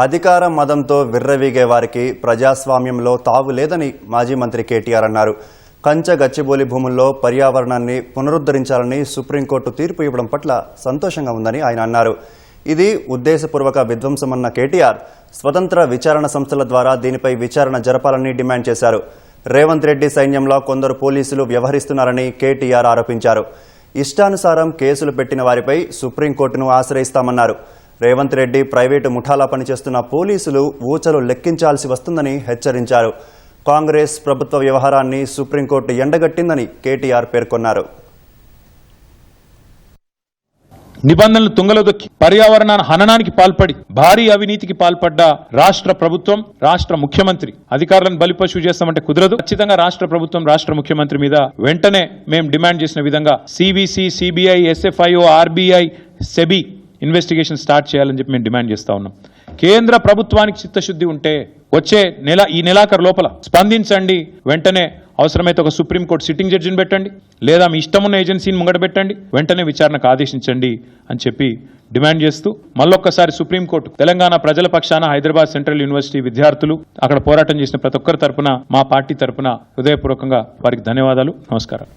అధికార మదంతో విర్రవీగే వారికి ప్రజాస్వామ్యంలో తావు లేదని మాజీ మంత్రి కేటీఆర్ అన్నారు. కంచ గచ్చిబోలి భూముల్లో పర్యావరణాన్ని పునరుద్ధరించాలని సుప్రీంకోర్టు తీర్పు ఇవ్వడం పట్ల సంతోషంగా ఉందని ఆయన అన్నారు. ఇది ఉద్దేశపూర్వక విధ్వంసమన్న కేటీఆర్ స్వతంత్ర విచారణ సంస్థల ద్వారా దీనిపై విచారణ జరపాలని డిమాండ్ చేశారు. రేవంత్ రెడ్డి సైన్యంలో కొందరు పోలీసులు వ్యవహరిస్తున్నారని కేటీఆర్ ఆరోపించారు. ఇష్టానుసారం కేసులు పెట్టిన వారిపై సుప్రీంకోర్టును ఆశ్రయిస్తామన్నారు. రేవంత్ రెడ్డి ప్రైవేటు ముఠాలా పనిచేస్తున్న పోలీసులు ఊచలు లెక్కించాల్సి వస్తుందని హెచ్చరించారు. కాంగ్రెస్ ప్రభుత్వ వ్యవహారాన్ని సుప్రీంకోర్టు ఎండగట్టిందని కేటీఆర్ పేర్కొన్నారు. నిబంధనలు తుంగలో దొక్కి పర్యావరణ హననానికి పాల్పడి భారీ అవినీతికి పాల్పడ్డ రాష్ట్ర ప్రభుత్వం రాష్ట్ర ముఖ్యమంత్రి అధికారులను బలిపశువు చేస్తామంటే కుదరదు. ఖచ్చితంగా రాష్ట్ర ప్రభుత్వం రాష్ట్ర ముఖ్యమంత్రి మీద వెంటనే మేము డిమాండ్ చేసిన విధంగా CBC CBI SFIO RBI SEBI investigation start చేయాలని చెప్పి మేము డిమాండ్ చేస్తా ఉన్నాం. కేంద్ర ప్రభుత్వానికి చిత్తశుద్ధి ఉంటే వచ్చే నెల ఈ నెలాఖరు లోపల స్పందించండి. వెంటనే అవసరమైతే ఒక సుప్రీంకోర్టు సిట్టింగ్ జడ్జిని పెట్టండి. లేదా మీ ఇష్టమున్న ఏజెన్సీని ముంగట పెట్టండి. వెంటనే విచారణకు ఆదేశించండి అని చెప్పి డిమాండ్ చేస్తూ మళ్ళొక్కసారి సుప్రీంకోర్టు తెలంగాణ ప్రజల పక్షాన హైదరాబాద్ సెంట్రల్ యూనివర్సిటీ విద్యార్థులు అక్కడ పోరాటం చేసిన ప్రతి ఒక్కరి తరపున మా పార్టీ తరపున హృదయపూర్వకంగా వారికి ధన్యవాదాలు. నమస్కారం